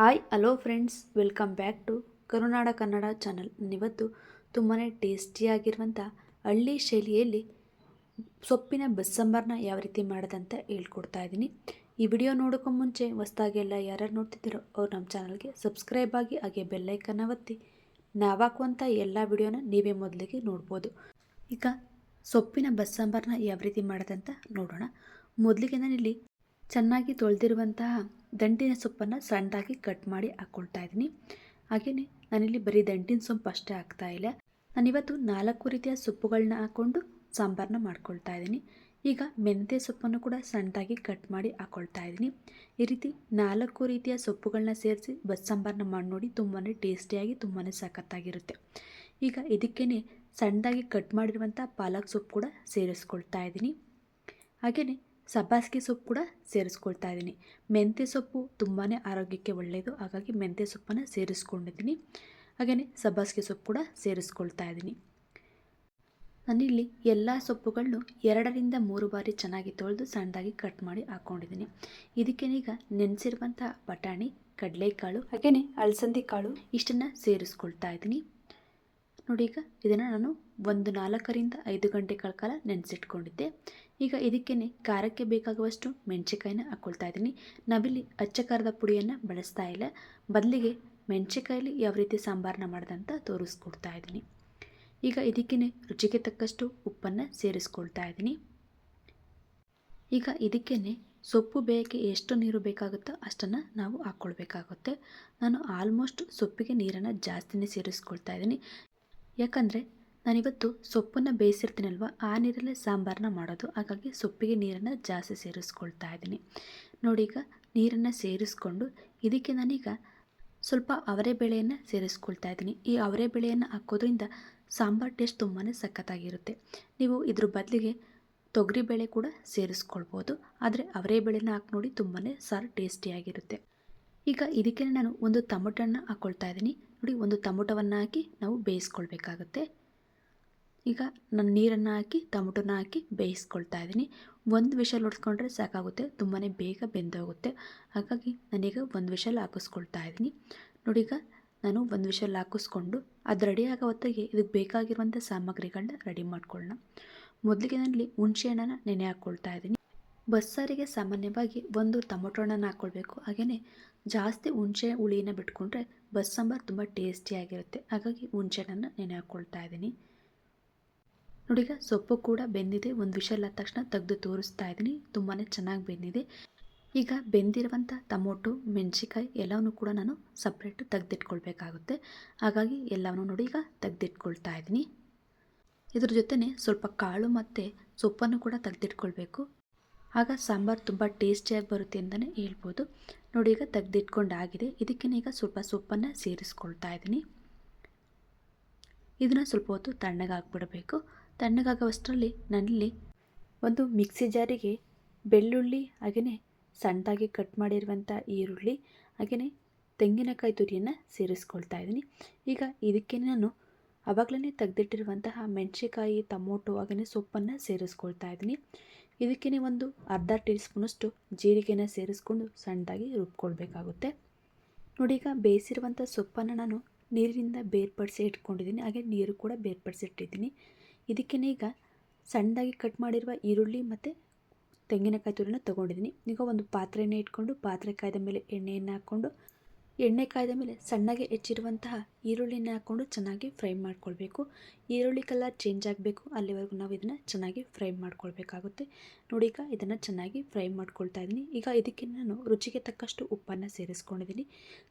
Hi, hello friends, welcome back to Karunada Kannada channel. ನಾನಿವತ್ತು ತುಂಬಾ ಟೇಸ್ಟಿಯಾಗಿರುವಂಥ ಹಳ್ಳಿ ಶೈಲಿಯಲ್ಲಿ ಸೊಪ್ಪಿನ ಬಸ್ಸಂಬಾರನ್ನ ಯಾವ ರೀತಿ ಮಾಡೋದಂತ ಹೇಳ್ಕೊಡ್ತಾ ಇದ್ದೀನಿ. ಈ ವಿಡಿಯೋ ನೋಡೋಕ್ಕೂ ಮುಂಚೆ ಹೊಸ್ದಾಗೆಲ್ಲ ಯಾರ್ಯಾರು ನೋಡ್ತಿದ್ದೀರೋ ಅವ್ರು ನಮ್ಮ ಚಾನಲ್ಗೆ ಸಬ್ಸ್ಕ್ರೈಬ್ ಆಗಿ ಹಾಗೆ ಬೆಲ್ಲೈಕನ್ನ ಒತ್ತಿ. ನಾವು ಹಾಕುವಂಥ ಎಲ್ಲ ವಿಡಿಯೋನ ನೀವೇ ಮೊದಲಿಗೆ ನೋಡ್ಬೋದು. ಈಗ ಸೊಪ್ಪಿನ ಬಸ್ಸಾಂಬಾರನ್ನ ಯಾವ ರೀತಿ ಮಾಡೋದಂತ ನೋಡೋಣ. ಮೊದಲಿಗೆ ನಾನಿಲ್ಲಿ ಚೆನ್ನಾಗಿ ತೊಳೆದಿರುವಂತಹ ದಂಟಿನ ಸೊಪ್ಪನ್ನು ಸಣ್ಣದಾಗಿ ಕಟ್ ಮಾಡಿ ಹಾಕ್ಕೊಳ್ತಾ ಇದ್ದೀನಿ. ಹಾಗೆಯೇ ನಾನಿಲ್ಲಿ ಬರೀ ದಂಟಿನ ಸೊಪ್ಪು ಅಷ್ಟೇ ಹಾಕ್ತಾ ಇಲ್ಲ. ನಾನಿವತ್ತು ನಾಲ್ಕು ರೀತಿಯ ಸೊಪ್ಪುಗಳನ್ನ ಹಾಕ್ಕೊಂಡು ಸಾಂಬಾರನ್ನ ಮಾಡ್ಕೊಳ್ತಾ ಇದ್ದೀನಿ. ಈಗ ಮೆಂತ್ಯ ಸೊಪ್ಪನ್ನು ಕೂಡ ಸಣ್ಣದಾಗಿ ಕಟ್ ಮಾಡಿ ಹಾಕ್ಕೊಳ್ತಾ ಇದ್ದೀನಿ. ಈ ರೀತಿ ನಾಲ್ಕು ರೀತಿಯ ಸೊಪ್ಪುಗಳನ್ನ ಸೇರಿಸಿ ಬಸ್ ಸಾಂಬಾರನ್ನ ಮಾಡಿ ನೋಡಿ ತುಂಬಾ ಟೇಸ್ಟಿಯಾಗಿ ತುಂಬಾ ಸಖತ್ತಾಗಿರುತ್ತೆ. ಈಗ ಇದಕ್ಕೇ ಸಣ್ಣದಾಗಿ ಕಟ್ ಮಾಡಿರುವಂಥ ಪಾಲಕ್ ಸೊಪ್ಪು ಕೂಡ ಸೇರಿಸ್ಕೊಳ್ತಾ ಇದ್ದೀನಿ. ಹಾಗೆಯೇ ಸಬ್ಬಾಸಿಗೆ ಸೊಪ್ಪು ಕೂಡ ಸೇರಿಸ್ಕೊಳ್ತಾ ಇದ್ದೀನಿ. ಮೆಂತ್ಯ ಸೊಪ್ಪು ತುಂಬಾ ಆರೋಗ್ಯಕ್ಕೆ ಒಳ್ಳೆಯದು ಹಾಗಾಗಿ ಮೆಂತ್ಯ ಸೊಪ್ಪನ್ನು ಸೇರಿಸ್ಕೊಂಡಿದ್ದೀನಿ. ಹಾಗೆಯೇ ಸಬ್ಬಾಸಿಗೆ ಸೊಪ್ಪು ಕೂಡ ಸೇರಿಸ್ಕೊಳ್ತಾ ಇದ್ದೀನಿ. ನಾನಿಲ್ಲಿ ಎಲ್ಲ ಸೊಪ್ಪುಗಳನ್ನು ಎರಡರಿಂದ ಮೂರು ಬಾರಿ ಚೆನ್ನಾಗಿ ತೊಳೆದು ಸಣ್ಣದಾಗಿ ಕಟ್ ಮಾಡಿ ಹಾಕ್ಕೊಂಡಿದ್ದೀನಿ ಇದಕ್ಕೇನೀಗ ನೆನೆಸಿರುವಂಥ ಬಟಾಣಿ, ಕಡಲೆಕಾಳು ಹಾಗೆಯೇ ಅಲಸಂದಿ ಕಾಳು ಇಷ್ಟನ್ನು ಸೇರಿಸ್ಕೊಳ್ತಾ ಇದ್ದೀನಿ. ನೋಡಿ ಈಗ ಇದನ್ನು ನಾನು ಒಂದು ನಾಲ್ಕರಿಂದ ಐದು ಗಂಟೆಗಳ ಕಾಲ ನೆನೆಸಿಟ್ಕೊಂಡಿದ್ದೆ. ಈಗ ಇದಕ್ಕೇ ಖಾರಕ್ಕೆ ಬೇಕಾಗುವಷ್ಟು ಮೆಣಸಿಕಾಯಿನ ಹಾಕ್ಕೊಳ್ತಾ ಇದ್ದೀನಿ. ನಾವಿಲ್ಲಿ ಅಚ್ಚ ಖಾರದ ಪುಡಿಯನ್ನು ಬಳಸ್ತಾ ಇಲ್ಲ. ಬದಲಿಗೆ ಮೆಣಸಿಕಾಯಲ್ಲಿ ಯಾವ ರೀತಿ ಸಾಂಬಾರನ್ನ ಮಾಡಿದಂತ ತೋರಿಸ್ಕೊಡ್ತಾ ಇದ್ದೀನಿ. ಈಗ ಇದಕ್ಕೇ ರುಚಿಗೆ ತಕ್ಕಷ್ಟು ಉಪ್ಪನ್ನು ಸೇರಿಸ್ಕೊಳ್ತಾ ಇದ್ದೀನಿ. ಈಗ ಇದಕ್ಕೇ ಸೊಪ್ಪು ಬೇಯಕ್ಕೆ ಎಷ್ಟು ನೀರು ಬೇಕಾಗುತ್ತೋ ಅಷ್ಟನ್ನು ನಾವು ಹಾಕ್ಕೊಳ್ಬೇಕಾಗುತ್ತೆ ನಾನು ಆಲ್ಮೋಸ್ಟ್ ಸೊಪ್ಪಿಗೆ ನೀರನ್ನು ಜಾಸ್ತಿನೇ ಸೇರಿಸ್ಕೊಳ್ತಾ ಇದ್ದೀನಿ. ಯಾಕಂದರೆ ನಾನಿವತ್ತು ಸೊಪ್ಪನ್ನು ಬೇಯಿಸಿರ್ತೀನಲ್ವ, ಆ ನೀರಲ್ಲೇ ಸಾಂಬಾರನ್ನ ಮಾಡೋದು. ಹಾಗಾಗಿ ಸೊಪ್ಪಿಗೆ ನೀರನ್ನು ಜಾಸ್ತಿ ಸೇರಿಸ್ಕೊಳ್ತಾ ಇದ್ದೀನಿ. ನೋಡಿ ಈಗ ನೀರನ್ನು ಸೇರಿಸ್ಕೊಂಡು ಇದಕ್ಕೆ ನಾನೀಗ ಸ್ವಲ್ಪ ಅವರೆ ಬೇಳೆಯನ್ನು ಸೇರಿಸ್ಕೊಳ್ತಾ ಇದ್ದೀನಿ. ಈ ಅವರೆ ಬೇಳೆಯನ್ನು ಹಾಕೋದ್ರಿಂದ ಸಾಂಬಾರು ಟೇಸ್ಟ್ ತುಂಬಾ ಸಖತ್ತಾಗಿರುತ್ತೆ. ನೀವು ಇದ್ರ ಬದಲಿಗೆ ತೊಗರಿಬೇಳೆ ಕೂಡ ಸೇರಿಸ್ಕೊಳ್ಬೋದು. ಆದರೆ ಅವರೆ ಬೇಳೆನ ಹಾಕಿ ನೋಡಿ ತುಂಬಾ ಸಾರು ಟೇಸ್ಟಿಯಾಗಿರುತ್ತೆ. ಈಗ ಇದಕ್ಕೆ ನಾನು ಒಂದು ಟೊಮೊಟೊನ ಹಾಕ್ಕೊಳ್ತಾ ಇದ್ದೀನಿ. ನೋಡಿ, ಒಂದು ಟೊಮೊಟೊವನ್ನು ಹಾಕಿ ನಾವು ಬೇಯಿಸ್ಕೊಳ್ಬೇಕಾಗುತ್ತೆ. ಈಗ ನಾನು ನೀರನ್ನು ಹಾಕಿ, ಟೊಮೊಟೊನ ಹಾಕಿ ಬೇಯಿಸ್ಕೊಳ್ತಾ ಇದ್ದೀನಿ. ಒಂದು ವಿಷಲ್ ಹೊಡ್ಸ್ಕೊಂಡ್ರೆ ಸಾಕಾಗುತ್ತೆ ತುಂಬಾ ಬೇಗ ಬೆಂದೋಗುತ್ತೆ. ಹಾಗಾಗಿ ನಾನೀಗ ಒಂದು ವಿಷಲ್ ಹಾಕಿಸ್ಕೊಳ್ತಾ ಇದ್ದೀನಿ. ನೋಡಿ ಈಗ ನಾನು ಒಂದು ವಿಷಲ್ ಹಾಕಿಸ್ಕೊಂಡು ಅದು ರೆಡಿ ಆಗೋ ಹೊತ್ತಿಗೆ ಇದಕ್ಕೆ ಬೇಕಾಗಿರುವಂಥ ಸಾಮಗ್ರಿಗಳನ್ನ ರೆಡಿ ಮಾಡ್ಕೊಳ್ಳೋಣ. ಮೊದಲಿಗೆ ನಾನಲ್ಲಿ ಹುಣಸೆ ಹಣ್ಣನ್ನು ನೆನೆ ಹಾಕ್ಕೊಳ್ತಾ ಇದ್ದೀನಿ. ಬಸ್ಸಾರಿಗೆ ಸಾಮಾನ್ಯವಾಗಿ ಒಂದು ಟೊಮೊಟೊ ಹಣ್ಣನ್ನು ಹಾಕ್ಕೊಳ್ಬೇಕು. ಹಾಗೆಯೇ ಜಾಸ್ತಿ ಹುಣಸೆ ಹುಳಿನ ಬಿಟ್ಕೊಂಡ್ರೆ ಬಸ್ ಸಾಂಬಾರು ತುಂಬ ಟೇಸ್ಟಿಯಾಗಿರುತ್ತೆ ಹಾಗಾಗಿ ಹುಣಸೆ ಹಣ್ಣನ್ನು ನೆನೆ ಹಾಕ್ಕೊಳ್ತಾ ಇದ್ದೀನಿ. ನೋಡೀಗ ಸೊಪ್ಪು ಕೂಡ ಬೆಂದಿದೆ. ಒಂದು ವಿಷಲ್ ಆದ ತಕ್ಷಣ ತೆಗೆದು ತೋರಿಸ್ತಾ ಇದ್ದೀನಿ. ತುಂಬಾ ಚೆನ್ನಾಗಿ ಬೆಂದಿದೆ. ಈಗ ಬೆಂದಿರುವಂಥ ಟೊಮೊಟೊ ಮೆಣಸಿಕಾಯಿ ಎಲ್ಲವನ್ನೂ ಕೂಡ ನಾನು ಸಪ್ರೇಟ್ ತೆಗೆದಿಟ್ಕೊಳ್ಬೇಕಾಗುತ್ತೆ. ಹಾಗಾಗಿ ಎಲ್ಲವನ್ನೂ ನೋಡಿ ಈಗ ತೆಗೆದಿಟ್ಕೊಳ್ತಾ ಇದ್ದೀನಿ. ಇದ್ರ ಜೊತೆನೆ ಸ್ವಲ್ಪ ಕಾಳು ಮತ್ತು ಸೊಪ್ಪನ್ನು ಕೂಡ ತೆಗೆದಿಟ್ಕೊಳ್ಬೇಕು. ಆಗ ಸಾಂಬಾರು ತುಂಬ ಟೇಸ್ಟಿಯಾಗಿ ಬರುತ್ತೆ ಅಂತಲೇ ಹೇಳ್ಬೋದು. ನೋಡಿ ಈಗ ತೆಗೆದಿಟ್ಕೊಂಡಾಗಿದೆ. ಆಗಿದೆ ಇದಕ್ಕೆ ಈಗ ಸ್ವಲ್ಪ ಸೊಪ್ಪನ್ನು ಸೇರಿಸ್ಕೊಳ್ತಾ ಇದ್ದೀನಿ. ಇದನ್ನು ಸ್ವಲ್ಪ ಹೊತ್ತು ತಣ್ಣಗಾಗ್ಬಿಡಬೇಕು ತಣ್ಣಗಾಗೋಷ್ಟರಲ್ಲಿ ನನ್ನಲ್ಲಿ ಒಂದು ಮಿಕ್ಸಿ ಜಾರಿಗೆ ಬೆಳ್ಳುಳ್ಳಿ ಹಾಗೆಯೇ ಸಣ್ಣದಾಗಿ ಕಟ್ ಮಾಡಿರುವಂಥ ಈರುಳ್ಳಿ ಹಾಗೆಯೇ ತೆಂಗಿನಕಾಯಿ ತುರಿಯನ್ನು ಸೇರಿಸ್ಕೊಳ್ತಾ ಇದ್ದೀನಿ. ಈಗ ಇದಕ್ಕೆ ನಾನು ಅವಾಗಲೇ ತೆಗೆದಿಟ್ಟಿರುವಂತಹ ಮೆಣಸಿಕಾಯಿ ಟೊಮೊಟೊ ಹಾಗೆಯೇ ಸೊಪ್ಪನ್ನು ಸೇರಿಸ್ಕೊಳ್ತಾ ಇದ್ದೀನಿ. ಇದಕ್ಕೆ ಒಂದು ಅರ್ಧ ಟೀ ಸ್ಪೂನಷ್ಟು ಜೀರಿಗೆನ ಸೇರಿಸ್ಕೊಂಡು ಸಣ್ಣದಾಗಿ ರುಬ್ಕೊಳ್ಬೇಕಾಗುತ್ತೆ. ನೋಡಿ, ಈಗ ಬೇಯಿಸಿರುವಂಥ ಸೊಪ್ಪನ್ನು ನಾನು ನೀರಿನಿಂದ ಬೇರ್ಪಡಿಸಿ ಇಟ್ಕೊಂಡಿದ್ದೀನಿ. ಹಾಗೆ ನೀರು ಕೂಡ ಬೇರ್ಪಡಿಸಿ ಇಟ್ಟಿದ್ದೀನಿ. ಇದಕ್ಕೆ ಈಗ ಸಣ್ಣದಾಗಿ ಕಟ್ ಮಾಡಿರುವ ಈರುಳ್ಳಿ ಮತ್ತು ತೆಂಗಿನಕಾಯಿ ತುರಿನ ತೊಗೊಂಡಿದ್ದೀನಿ. ಈಗ ಒಂದು ಪಾತ್ರೆಯನ್ನು ಇಟ್ಕೊಂಡು ಪಾತ್ರೆ ಕಾಯ್ದ ಮೇಲೆ ಎಣ್ಣೆಯನ್ನು ಹಾಕ್ಕೊಂಡು, ಎಣ್ಣೆ ಕಾಯ್ದ ಮೇಲೆ ಸಣ್ಣಗೆ ಹೆಚ್ಚಿರುವಂತಹ ಈರುಳ್ಳಿನ ಹಾಕ್ಕೊಂಡು ಚೆನ್ನಾಗಿ ಫ್ರೈ ಮಾಡ್ಕೊಳ್ಬೇಕು. ಈರುಳ್ಳಿ ಕಲರ್ ಚೇಂಜ್ ಆಗಬೇಕು. ಅಲ್ಲಿವರೆಗೂ ನಾವು ಇದನ್ನು ಚೆನ್ನಾಗಿ ಫ್ರೈ ಮಾಡ್ಕೊಳ್ಬೇಕಾಗುತ್ತೆ. ನೋಡಿ ಈಗ ಇದನ್ನು ಚೆನ್ನಾಗಿ ಫ್ರೈ ಮಾಡ್ಕೊಳ್ತಾ ಇದ್ದೀನಿ. ಈಗ ಇದಕ್ಕೆ ನಾನು ರುಚಿಗೆ ತಕ್ಕಷ್ಟು ಉಪ್ಪನ್ನು ಸೇರಿಸ್ಕೊಂಡಿದ್ದೀನಿ.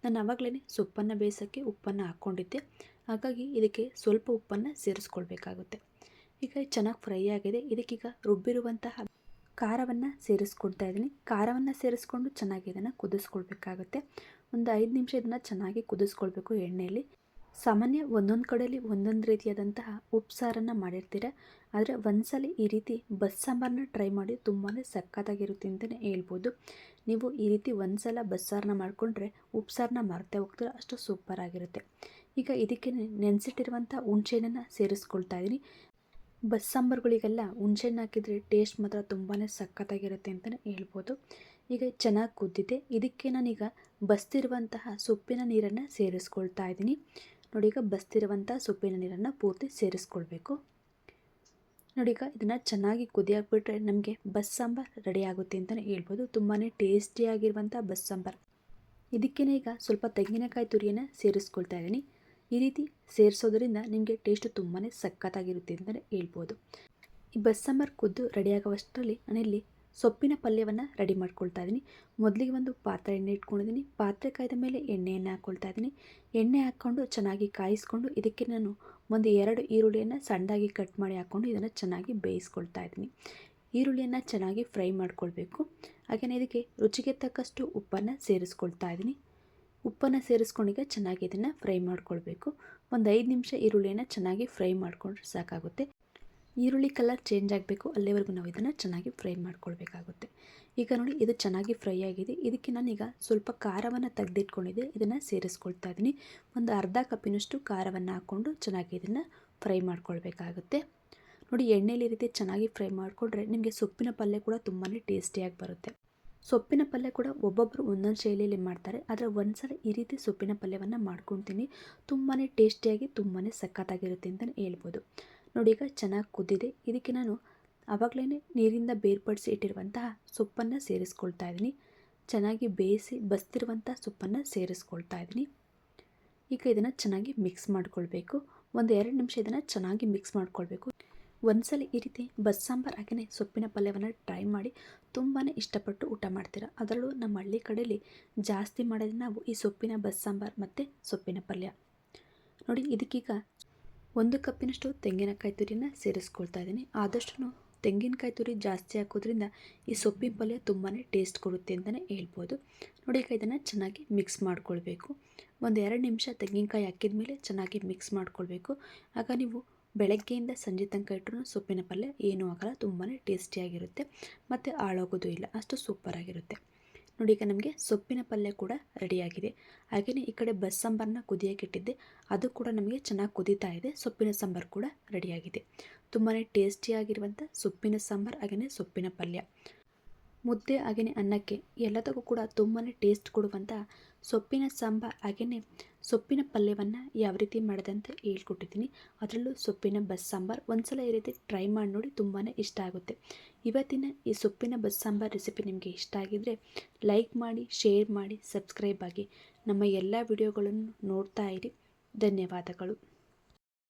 ನಾನು ಆವಾಗಲೇ ಸೊಪ್ಪನ್ನು ಬೇಯಿಸೋಕ್ಕೆ ಉಪ್ಪನ್ನು ಹಾಕ್ಕೊಂಡಿದ್ದೆ. ಹಾಗಾಗಿ ಇದಕ್ಕೆ ಸ್ವಲ್ಪ ಉಪ್ಪನ್ನು ಸೇರಿಸ್ಕೊಳ್ಬೇಕಾಗುತ್ತೆ. ಈಗ ಚೆನ್ನಾಗಿ ಫ್ರೈ ಆಗಿದೆ. ಇದಕ್ಕೀಗ ರುಬ್ಬಿರುವಂತಹ ಖಾರವನ್ನು ಸೇರಿಸ್ಕೊಳ್ತಾ ಇದ್ದೀನಿ. ಖಾರವನ್ನು ಸೇರಿಸ್ಕೊಂಡು ಚೆನ್ನಾಗಿ ಇದನ್ನು ಕುದಿಸ್ಕೊಳ್ಬೇಕಾಗುತ್ತೆ. ಒಂದು ಐದು ನಿಮಿಷ ಇದನ್ನು ಚೆನ್ನಾಗಿ ಕುದಿಸ್ಕೊಳ್ಬೇಕು ಎಣ್ಣೆಯಲ್ಲಿ ಸಾಮಾನ್ಯ ಒಂದೊಂದು ಕಡೆಯಲ್ಲಿ ಒಂದೊಂದು ರೀತಿಯಾದಂತಹ ಉಪ್ಸಾರನ್ನು ಮಾಡಿರ್ತೀರ. ಆದರೆ ಒಂದ್ಸಲ ಈ ರೀತಿ ಬಸ್ ಸಾಂಬಾರನ್ನ ಟ್ರೈ ಮಾಡಿ ತುಂಬಾ ಸಕ್ಕತ್ತಾಗಿರುತ್ತೆ ಅಂತಲೇ ಹೇಳ್ಬೋದು. ನೀವು ಈ ರೀತಿ ಒಂದು ಸಲ ಬಸ್ಸಾರನ್ನ ಮಾಡಿಕೊಂಡ್ರೆ ಉಪ್ಸಾರನ್ನ ಮರ್ತೇ ಹೋಗ್ತೀರ ಅಷ್ಟು ಸೂಪರ್ ಆಗಿರುತ್ತೆ. ಈಗ ಇದಕ್ಕೆ ನೆನೆಸಿಟ್ಟಿರುವಂಥ ಹುಣ್ಸೆಹಣ್ಣನ್ನು ಸೇರಿಸ್ಕೊಳ್ತಾ ಇದ್ದೀನಿ. ಬಸ್ ಸಾಂಬಾರುಗಳಿಗೆಲ್ಲ ಹುಣ್ಸೆಹಣ್ಣು ಹಾಕಿದರೆ ಟೇಸ್ಟ್ ಮಾತ್ರ ತುಂಬಾ ಸಖತ್ತಾಗಿರುತ್ತೆ ಅಂತಲೇ ಹೇಳ್ಬೋದು. ಈಗ ಚೆನ್ನಾಗಿ ಕುದ್ದಿದೆ. ಇದಕ್ಕೆ ನಾನೀಗ ಬಸ್ತಿರುವಂತಹ ಸೊಪ್ಪಿನ ನೀರನ್ನು ಸೇರಿಸ್ಕೊಳ್ತಾ ಇದ್ದೀನಿ. ನೋಡಿ, ಈಗ ಬಸ್ತಿರುವಂಥ ಸೊಪ್ಪಿನ ನೀರನ್ನು ಪೂರ್ತಿ ಸೇರಿಸ್ಕೊಳ್ಬೇಕು. ನೋಡಿ, ಈಗ ಇದನ್ನು ಚೆನ್ನಾಗಿ ಕುದಿಯಾಕ್ಬಿಟ್ರೆ ನಮಗೆ ಬಸ್ ಸಾಂಬಾರ್ ರೆಡಿ ಆಗುತ್ತೆ ಅಂತಲೇ ಹೇಳ್ಬೋದು. ತುಂಬಾ ಟೇಸ್ಟಿಯಾಗಿರುವಂಥ ಬಸ್ ಸಾಂಬಾರ್ ಈಗ ಸ್ವಲ್ಪ ತೆಂಗಿನಕಾಯಿ ತುರಿಯನ್ನು ಸೇರಿಸ್ಕೊಳ್ತಾ ಇದ್ದೀನಿ. ಈ ರೀತಿ ಸೇರಿಸೋದ್ರಿಂದ ನಿಮಗೆ ಟೇಸ್ಟ್ ತುಂಬಾ ಸಖತ್ತಾಗಿರುತ್ತೆ ಅಂತಲೇ ಹೇಳ್ಬೋದು. ಈ ಬಸ್ ಸಾಂಬಾರ್ ಕುದ್ದು ರೆಡಿಯಾಗುವಷ್ಟರಲ್ಲಿ ನಾನಿಲ್ಲಿ ಸೊಪ್ಪಿನ ಪಲ್ಯವನ್ನು ರೆಡಿ ಮಾಡ್ಕೊಳ್ತಾ ಇದ್ದೀನಿ. ಮೊದಲಿಗೆ ಒಂದು ಪಾತ್ರೆ ಎಣ್ಣೆ ಇಟ್ಕೊಂಡಿದ್ದೀನಿ. ಪಾತ್ರೆ ಕಾಯ್ದ ಮೇಲೆ ಎಣ್ಣೆಯನ್ನು ಹಾಕ್ಕೊಳ್ತಾ ಇದ್ದೀನಿ. ಎಣ್ಣೆ ಹಾಕ್ಕೊಂಡು ಚೆನ್ನಾಗಿ ಕಾಯಿಸ್ಕೊಂಡು ಇದಕ್ಕೆ ನಾನು ಒಂದು ಎರಡು ಈರುಳ್ಳಿಯನ್ನು ಸಣ್ಣದಾಗಿ ಕಟ್ ಮಾಡಿ ಹಾಕ್ಕೊಂಡು ಇದನ್ನು ಚೆನ್ನಾಗಿ ಬೇಯಿಸ್ಕೊಳ್ತಾ ಇದ್ದೀನಿ. ಈರುಳ್ಳಿಯನ್ನು ಚೆನ್ನಾಗಿ ಫ್ರೈ ಮಾಡ್ಕೊಳ್ಬೇಕು. ಹಾಗೆಯೇ ಇದಕ್ಕೆ ರುಚಿಗೆ ತಕ್ಕಷ್ಟು ಉಪ್ಪನ್ನು ಸೇರಿಸ್ಕೊಳ್ತಾ ಇದ್ದೀನಿ. ಉಪ್ಪನ್ನು ಸೇರಿಸ್ಕೊಂಡೀಗ ಚೆನ್ನಾಗಿ ಇದನ್ನು ಫ್ರೈ ಮಾಡ್ಕೊಳ್ಬೇಕು. ಒಂದು ಐದು ನಿಮಿಷ ಈರುಳ್ಳಿಯನ್ನು ಚೆನ್ನಾಗಿ ಫ್ರೈ ಮಾಡಿಕೊಂಡ್ರೆ ಸಾಕಾಗುತ್ತೆ. ಈರುಳ್ಳಿ ಕಲರ್ ಚೇಂಜ್ ಆಗಬೇಕು. ಅಲ್ಲಿವರೆಗೂ ನಾವು ಇದನ್ನು ಚೆನ್ನಾಗಿ ಫ್ರೈ ಮಾಡ್ಕೊಳ್ಬೇಕಾಗುತ್ತೆ. ಈಗ ನೋಡಿ, ಇದು ಚೆನ್ನಾಗಿ ಫ್ರೈ ಆಗಿದೆ. ಇದಕ್ಕೆ ನಾನೀಗ ಸ್ವಲ್ಪ ಖಾರವನ್ನು ತೆಗೆದಿಟ್ಕೊಂಡಿದ್ದೆ. ಇದನ್ನು ಸೇರಿಸ್ಕೊಳ್ತಾ ಇದ್ದೀನಿ ಒಂದು ಅರ್ಧ ಕಪ್ಪಿನಷ್ಟು ಖಾರವನ್ನು ಹಾಕ್ಕೊಂಡು ಚೆನ್ನಾಗಿ ಇದನ್ನು ಫ್ರೈ ಮಾಡ್ಕೊಳ್ಬೇಕಾಗುತ್ತೆ. ನೋಡಿ ಎಣ್ಣೆಯಲ್ಲಿ ರೀತಿ ಚೆನ್ನಾಗಿ ಫ್ರೈ ಮಾಡಿಕೊಂಡ್ರೆ ನಿಮಗೆ ಸೊಪ್ಪಿನ ಪಲ್ಯ ಕೂಡ ತುಂಬಾ ಟೇಸ್ಟಿಯಾಗಿ ಬರುತ್ತೆ. ಸೊಪ್ಪಿನ ಪಲ್ಯ ಕೂಡ ಒಬ್ಬೊಬ್ಬರು ಒಂದೊಂದು ಶೈಲಿಯಲ್ಲಿ ಮಾಡ್ತಾರೆ. ಆದರೆ ಒಂದ್ಸಲ ಈ ರೀತಿ ಸೊಪ್ಪಿನ ಪಲ್ಯವನ್ನು ಮಾಡ್ಕೊತೀನಿ. ತುಂಬಾ ಟೇಸ್ಟಿಯಾಗಿ ತುಂಬಾ ಸಖತ್ತಾಗಿರುತ್ತೆ ಅಂತಲೇ ಹೇಳ್ಬೋದು. ನೋಡಿ, ಈಗ ಚೆನ್ನಾಗಿ ಕುದ್ದಿದೆ. ಇದಕ್ಕೆ ನಾನು ಆವಾಗಲೇ ನೀರಿಂದ ಬೇರ್ಪಡಿಸಿ ಇಟ್ಟಿರುವಂತಹ ಸೊಪ್ಪನ್ನು ಸೇರಿಸ್ಕೊಳ್ತಾ ಇದ್ದೀನಿ. ಚೆನ್ನಾಗಿ ಬೇಯಿಸಿ ಬಸ್ತಿರುವಂಥ ಸೊಪ್ಪನ್ನು ಸೇರಿಸ್ಕೊಳ್ತಾ ಇದ್ದೀನಿ. ಈಗ ಇದನ್ನು ಚೆನ್ನಾಗಿ ಮಿಕ್ಸ್ ಮಾಡ್ಕೊಳ್ಬೇಕು. ಒಂದು ಎರಡು ನಿಮಿಷ ಇದನ್ನು ಚೆನ್ನಾಗಿ ಮಿಕ್ಸ್ ಮಾಡ್ಕೊಳ್ಬೇಕು. ಒಂದ್ಸಲ ಈ ರೀತಿ ಬಸ್ ಸಾಂಬಾರು ಹಾಗೆಯೇ ಸೊಪ್ಪಿನ ಪಲ್ಯವನ್ನು ಟ್ರೈ ಮಾಡಿ ತುಂಬಾ ಇಷ್ಟಪಟ್ಟು ಊಟ ಮಾಡ್ತೀರ. ಅದರಲ್ಲೂ ನಮ್ಮ ಹಳ್ಳಿ ಕಡೆಯಲ್ಲಿ ಜಾಸ್ತಿ ಮಾಡೋದು ನಾವು ಈ ಸೊಪ್ಪಿನ ಬಸ್ ಸಾಂಬಾರು ಮತ್ತು ಸೊಪ್ಪಿನ ಪಲ್ಯ. ನೋಡಿ, ಇದಕ್ಕೀಗ ಒಂದು ಕಪ್ಪಿನಷ್ಟು ತೆಂಗಿನಕಾಯಿ ತುರಿನ ಸೇರಿಸ್ಕೊಳ್ತಾ ಇದ್ದೀನಿ. ಆದಷ್ಟು ತೆಂಗಿನಕಾಯಿ ತುರಿ ಜಾಸ್ತಿ ಹಾಕೋದ್ರಿಂದ ಈ ಸೊಪ್ಪಿನ ಪಲ್ಯ ತುಂಬಾ ಟೇಸ್ಟ್ ಕೊಡುತ್ತೆ ಅಂತಲೇ ಹೇಳ್ಬೋದು. ನೋಡಿ, ಈಗ ಇದನ್ನು ಚೆನ್ನಾಗಿ ಮಿಕ್ಸ್ ಮಾಡ್ಕೊಳ್ಬೇಕು. ಒಂದು ಎರಡು ನಿಮಿಷ ತೆಂಗಿನಕಾಯಿ ಹಾಕಿದ ಮೇಲೆ ಚೆನ್ನಾಗಿ ಮಿಕ್ಸ್ ಮಾಡ್ಕೊಳ್ಬೇಕು. ಆಗ ನೀವು ಬೆಳಗ್ಗೆಯಿಂದ ಸಂಜೆ ತನಕ ಇಟ್ಟರು ಸೊಪ್ಪಿನ ಪಲ್ಯ ಏನೂ ಆಗಲ್ಲ ತುಂಬಾ ಟೇಸ್ಟಿಯಾಗಿರುತ್ತೆ ಮತ್ತು ಹಾಳಾಗೋದು ಇಲ್ಲ, ಅಷ್ಟು ಸೂಪರಾಗಿರುತ್ತೆ ನೋಡಿ, ಈಗ ನಮಗೆ ಸೊಪ್ಪಿನ ಪಲ್ಯ ಕೂಡ ರೆಡಿಯಾಗಿದೆ. ಹಾಗೆಯೇ ಈ ಕಡೆ ಬಸ್ ಸಾಂಬಾರನ್ನ ಇಟ್ಟಿದ್ದೆ, ಅದು ಕೂಡ ನಮಗೆ ಚೆನ್ನಾಗಿ ಕುದೀತಾ ಇದೆ, ಸೊಪ್ಪಿನ ಸಾಂಬಾರು ಕೂಡ ರೆಡಿಯಾಗಿದೆ. ತುಂಬಾ ಟೇಸ್ಟಿಯಾಗಿರುವಂಥ ಸೊಪ್ಪಿನ ಸಾಂಬಾರು ಹಾಗೆಯೇ ಸೊಪ್ಪಿನ ಪಲ್ಯ. ಮುದ್ದೆ ಹಾಗೆಯೇ ಅನ್ನಕ್ಕೆ ಎಲ್ಲದಕ್ಕೂ ಕೂಡ ತುಂಬಾ ಟೇಸ್ಟ್ ಕೊಡುವಂಥ ಸೊಪ್ಪಿನ ಸಾಂಬಾರು ಹಾಗೆಯೇ ಸೊಪ್ಪಿನ ಪಲ್ಯವನ್ನು ಯಾವ ರೀತಿ ಮಾಡಿದಂತ ಹೇಳ್ಕೊಟ್ಟಿದ್ದೀನಿ. ಅದರಲ್ಲೂ ಸೊಪ್ಪಿನ ಬಸ್ ಸಾಂಬಾರು ಒಂದ್ಸಲ ಈ ರೀತಿ ಟ್ರೈ ಮಾಡಿ ನೋಡಿ ತುಂಬಾ ಇಷ್ಟ ಆಗುತ್ತೆ. ಇವತ್ತಿನ ಈ ಸೊಪ್ಪಿನ ಬಸ್ ಸಾಂಬಾರು ರೆಸಿಪಿ ನಿಮಗೆ ಇಷ್ಟ ಆಗಿದ್ದರೆ ಲೈಕ್ ಮಾಡಿ, ಶೇರ್ ಮಾಡಿ, ಸಬ್ಸ್ಕ್ರೈಬ್ ಆಗಿ ನಮ್ಮ ಎಲ್ಲ ವಿಡಿಯೋಗಳನ್ನು ನೋಡ್ತಾ ಇರಿ. ಧನ್ಯವಾದಗಳು.